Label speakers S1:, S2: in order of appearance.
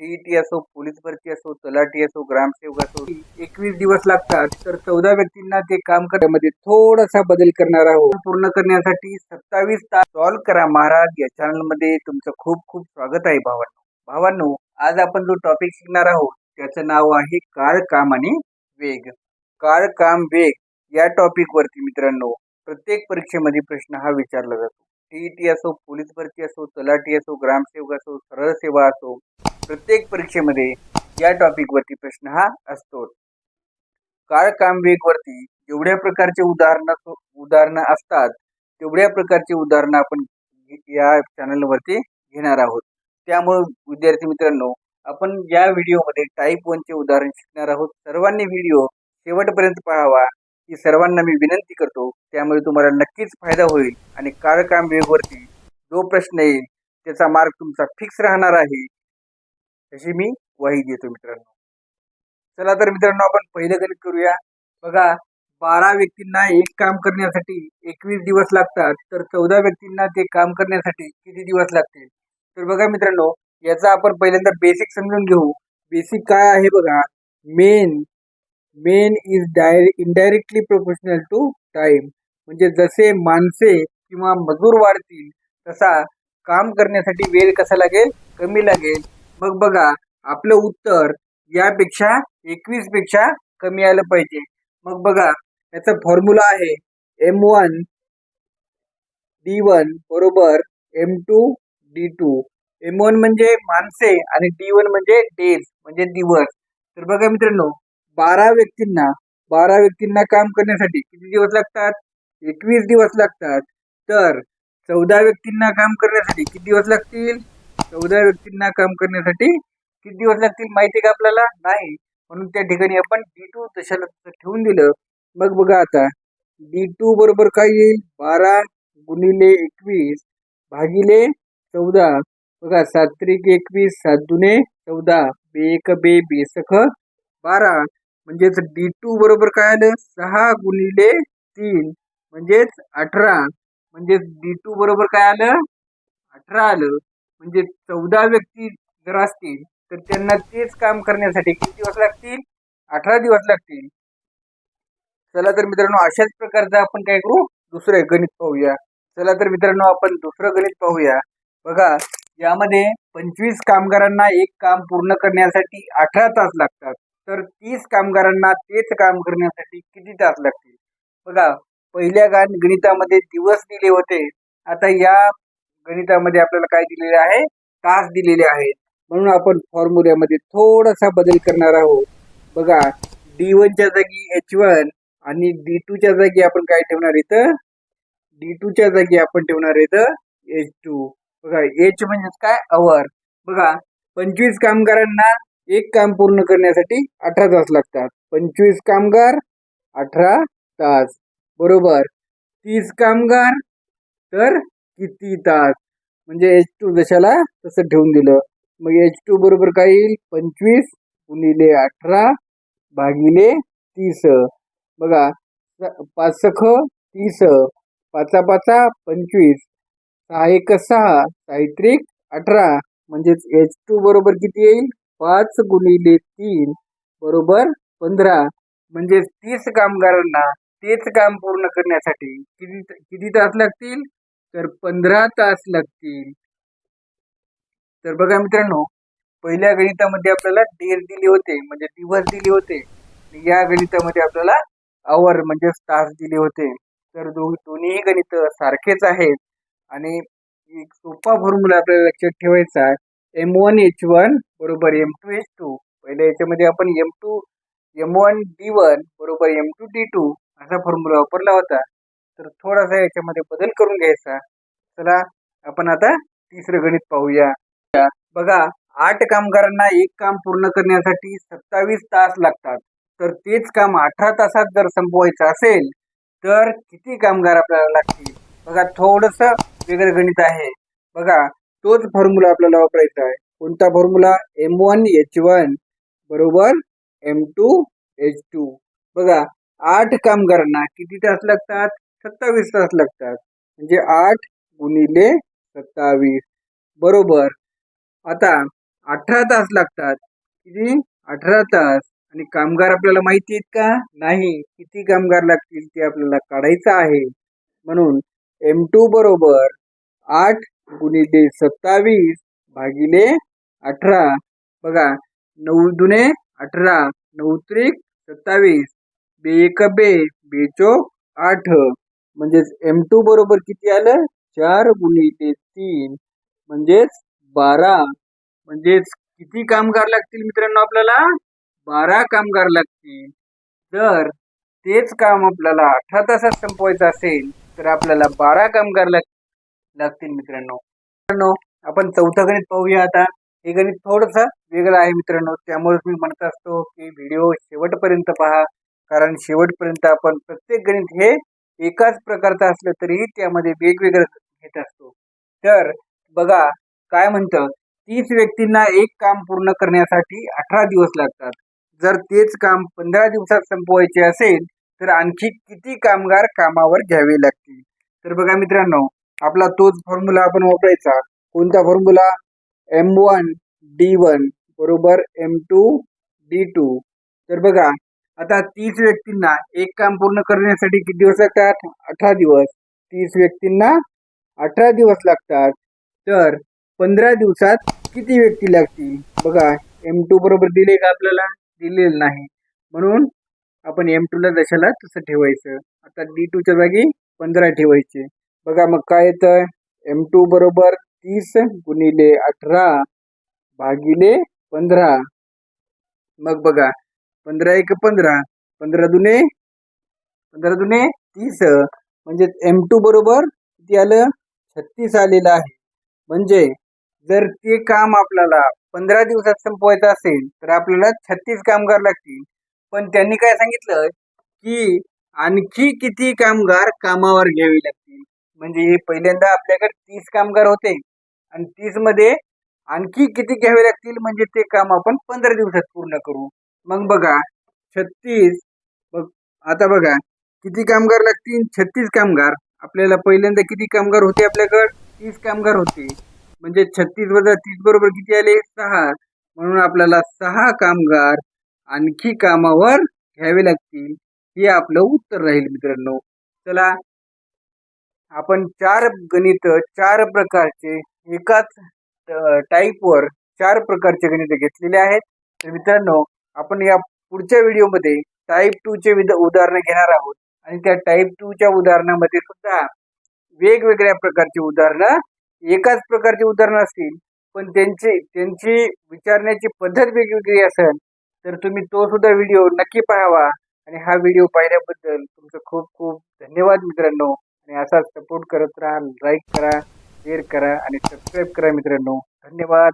S1: CET असो police भरती असो तलाठी असो ग्रामसेवक असो एकवीस दिवस लागतात. तर चौदा व्यक्तींना ते काम करण्यामध्ये थोडासा बदल करणार आहोत. पूर्ण करण्यासाठी सत्तावीस तास सॉल्व करा महाराज. या चॅनलमध्ये तुमचं खूप खूप स्वागत आहे भावांनो. भावांनो आज आपण जो टॉपिक शिकणार आहोत त्याचं नाव आहे काळ काम आणि वेग. काळ काम वेग या टॉपिक वरती मित्रांनो प्रत्येक परीक्षेमध्ये प्रश्न हा विचारला जातो. टीईटी असो पोलीस भरती असो तलाठी असो ग्रामसेवक असो सरळ सेवा असो प्रत्येक परीक्षेमध्ये या टॉपिकवरती प्रश्न हा असतो. काळ काम वेगवरती जेवढ्या प्रकारचे उदाहरणं उदाहरणं असतात तेवढ्या प्रकारचे उदाहरणं आपण या चॅनलवरती घेणार आहोत. त्यामुळे विद्यार्थी मित्रांनो आपण या व्हिडिओमध्ये टाईप वनचे उदाहरण शिकणार आहोत. सर्वांनी व्हिडिओ शेवटपर्यंत पाहावा ही सर्वांना मी विनंती करतो. त्यामुळे तुम्हाला नक्कीच फायदा होईल आणि काळ काम वेगवरती जो प्रश्न येईल त्याचा मार्क तुमचा फिक्स राहणार आहे. अशी मी वही देतो मित्रांनो. चला तर मित्रांनो आपण पहिलं गणित करूया. बघा बारा व्यक्तींना एक काम करण्यासाठी एकवीस दिवस लागतात तर चौदा व्यक्तींना ते काम करण्यासाठी किती दिवस लागतील? तर बघा मित्रांनो याचा आपण पहिल्यांदा बेसिक समजून घेऊ. बेसिक काय आहे बघा? Men men is die indirectly proportional to time म्हणजे जसे माणसे किंवा मजूर वाढतील तसा काम करण्यासाठी वेळ कसा लागेल? कमी लागेल. मग बघा आपलं उत्तर यापेक्षा एकवीसपेक्षा कमी आलं पाहिजे. मग बघा याचा फॉर्म्युला आहे एम वन डी वन बरोबर M two D two M one म्हणजे माणसे आणि डी वन म्हणजे डेज म्हणजे दिवस. तर बघा मित्रांनो बारा व्यक्तींना बारा व्यक्तींना काम करण्यासाठी किती दिवस लागतात? एकवीस दिवस लागतात. तर चौदा व्यक्तींना काम करण्यासाठी किती दिवस लागतील? चौदा व्यक्तींना काम करण्यासाठी किती दिवस लागतील माहिती का आपल्याला? नाही. म्हणून त्या ठिकाणी आपण डी टू तशाला ठेवून दिलं. मग बघा आता. डी टू बरोबर काय येईल? बारा गुणिले एकवीस भागिले चौदा. बघा सात त्रिक एकवीस सात दुने चौदा. बे एक बे बेसख बारा. म्हणजेच डी टू बरोबर काय आलं? सहा गुणिले तीन. म्हणजेच अठरा. म्हणजेच डी टू बरोबर काय आलं? अठरा आलं. म्हणजे चौदा व्यक्ती जर असतील तर त्यांना तेच काम करण्यासाठी किती दिवस लागतील? अठरा दिवस लागतील. चला तर मित्रांनो अशाच प्रकारचं आपण काय करू? दुसरं गणित पाहूया. चला तर मित्रांनो आपण दुसरं गणित पाहूया. बघा यामध्ये पंचवीस कामगारांना एक काम पूर्ण करण्यासाठी अठरा तास लागतात. तर तीस कामगारांना तेच काम करण्यासाठी किती तास लागतील? बघा पहिल्या गाण गणितामध्ये दिवस दिले होते. आता या गणितामध्ये आपल्याला काय दिलेले आहे? तास दिलेले आहेत. म्हणून आपण फॉर्म्युल्यामध्ये थोडासा बदल करणार आहोत. बघा डी वनच्या जागी एच वन आणि डी टूच्या जागी आपण काय ठेवणार इथं डी टूच्या जागी आपण ठेवणार इथं एच टू बघा एच म्हणजेच काय? अवर बघा पंचवीस कामगारांना एक काम पूर्ण करण्यासाठी अठरा तास लागतात. पंचवीस कामगार अठरा तास. बरोबर. तीस कामगार तर किती तास? म्हणजे एच टू जशाला तसं ठेवून दिलं. मग एच टू बरोबर काय येईल? पंचवीस गुणिले अठरा भागिले तीस. बघा स- पाच सख तीस. पाचा पाचा पंचवीस. सहा एक सहा साहित्रिक अठरा. म्हणजेच एच टू बरोबर किती येईल? पाच गुणिले तीन बरोबर पंधरा. म्हणजेच तीस कामगारांना तेच काम पूर्ण करण्यासाठी किती किती तास लागतील? तर पंधरा तास लागतील. तर बघा मित्रांनो पहिल्या गणितामध्ये आपल्याला डेर दिले होते म्हणजे दिवस दिले होते. या गणितामध्ये आपल्याला आवर म्हणजे तास दिले होते. तर दो दोन्हीही गणित सारखेच आहेत. आणि एक सोपा फॉर्म्युला आपल्याला लक्षात ठेवायचा आहे. एम वन एच वन बरोबर एम टू एच टू पहिल्या याच्यामध्ये आपण M two M one D one बरोबर एम टू डी टू असा फॉर्म्युला वापरला होता. तर थोडासा याच्यामध्ये बदल करून घ्यायचा. चला आपण आता तिसरं गणित पाहूया. बघा आठ कामगारांना एक काम पूर्ण करण्यासाठी सत्तावीस तास लागतात. तर तेच काम अठरा तासात जर संपवायचं असेल तर किती कामगार आपल्याला लागतील? बघा थोडस वेगळं गणित आहे. बघा तोच फॉर्म्युला आपल्याला वापरायचा आहे. कोणता formula M one H one बरोबर? एम टू एच टू बघा आठ कामगारांना किती तास लागतात? सत्तावीस तास लागतात. म्हणजे आठ गुणिले सत्तावीस. बरोबर. आता अठरा तास लागतात. किती? अठरा तास. आणि कामगार आपल्याला माहिती आहेत का? नाही. किती कामगार लागतील ते आपल्याला काढायचं आहे. म्हणून एम टू बरोबर आठ गुणिले सत्तावीस भागिले अठरा. बघा नऊ दुने अठरा नऊ त्रिक सत्तावीस. बे एक बे बेचोक आठ. म्हणजेच एम टू बरोबर किती आलं? चार गुणिले तीन. म्हणजेच बारा. म्हणजेच किती कामगार लागतील मित्रांनो आपल्याला? बारा कामगार लागतील. जर तेच काम आपल्याला अठरा तासात संपवायचं असेल तर आपल्याला बारा कामगार लागतील मित्रांनो. मित्रांनो आपण चौथं गणित पाहूया आता. हे गणित थोडंसं वेगळं आहे मित्रांनो. त्यामुळेच मी म्हणत असतो की व्हिडिओ शेवटपर्यंत पहा. कारण शेवटपर्यंत आपण प्रत्येक गणित हे एकाच प्रकारचं असलं तरीही त्यामध्ये वेगवेगळं घेत असतो. तर बघा काय म्हणतं? तीस व्यक्तींना एक काम पूर्ण करण्यासाठी अठरा दिवस लागतात. जर तेच काम पंधरा दिवसात संपवायचे असेल तर आणखी किती कामगार कामावर घ्यावे लागतील? तर बघा मित्रांनो आपला तोच फॉर्म्युला आपण वापरायचा. कोणता formula M one D one बरोबर एम टू डी टू तर बघा आता तीस व्यक्तींना एक काम पूर्ण करण्यासाठी किती दिवस लागतात? अठरा दिवस. तीस व्यक्तींना अठरा दिवस लागतात. तर पंधरा दिवसात किती व्यक्ती लागतील? बघा एम टू बरोबर दिले का आपल्याला? दिलेलं नाही. म्हणून आपण एम टूला दशाला तसं ठेवायचं. आता डी टूच्या जागी पंधरा ठेवायचे. बघा मग काय येतं? एम टू बरोबर तीस गुणिले अठरा भागिले पंधरा. मग बघा पंधरा एक पंधरा. पंधरा दुने पंधरा दुने तीस. म्हणजे एम टू बरोबर किती आलं? छत्तीस आलेलं आहे. म्हणजे जर ते काम आपल्याला पंधरा दिवसात संपवायचं असेल तर आपल्याला छत्तीस कामगार लागतील. पण त्यांनी काय सांगितलं? की आणखी किती कामगार कामावर घ्यावे लागतील. म्हणजे हे पहिल्यांदा आपल्याकडे तीस कामगार होते. आणि तीसमध्ये आणखी किती घ्यावे लागतील? म्हणजे ते काम आपण पंधरा दिवसात पूर्ण करू. मग बघा छत्तीस बघ आता बघा किती कामगार लागतील? छत्तीस कामगार. आपल्याला पहिल्यांदा किती कामगार होते आपल्याकडे? तीस कामगार होते. म्हणजे छत्तीस वजा तीस बरोबर किती आले? सहा. म्हणून आपल्याला सहा कामगार आणखी कामावर घ्यावे लागतील. हे आपलं उत्तर राहील मित्रांनो. चला आपण चार गणित चार प्रकारचे एकाच टाईपवर चार प्रकारचे गणित घेतलेले आहेत. तर मित्रांनो आपण या पुढच्या व्हिडिओमध्ये टाईप टूचे विद उदाहरणं घेणार आहोत. आणि त्या टाईप टूच्या उदाहरणामध्ये सुद्धा वेगवेगळ्या प्रकारची उदाहरणं एकाच प्रकारची उदाहरणं असतील पण त्यांची त्यांची विचारण्याची पद्धत वेगवेगळी असेल तर तुम्ही तो सुद्धा व्हिडिओ नक्की पाहावा. आणि हा व्हिडिओ पाहिल्याबद्दल तुमचं खूप खूप धन्यवाद मित्रांनो. आणि असाच सपोर्ट करत राहा लाईक करा शेअर करा आणि सबस्क्राईब करा मित्रांनो. धन्यवाद.